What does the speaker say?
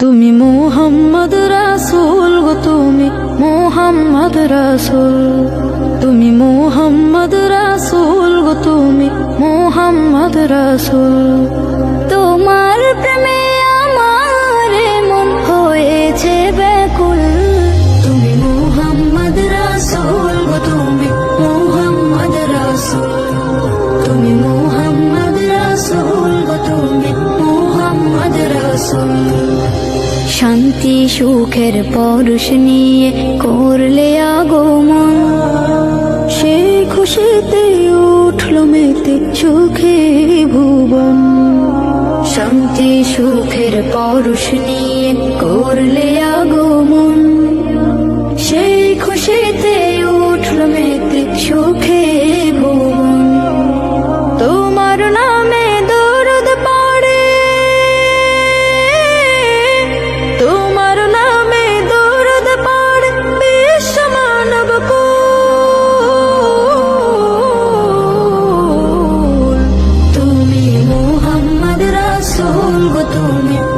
তুমি মোহাম্মদ রাসুল গো তুমি মোহাম্মদ রাসুল। তুমি মোহাম্মদ রাসুল গো তুমি মোহাম্মদ রাসূল। শান্তি সুখের পরশ নিয়ে করলে আগমন। সেই খুশিতে উঠল মেতে সুখে ভুবন। শান্তি সুখের পরশ নিয়ে করলে আগমন। সেই খুশিতে উঠল মেতে সুখে গো তুমি?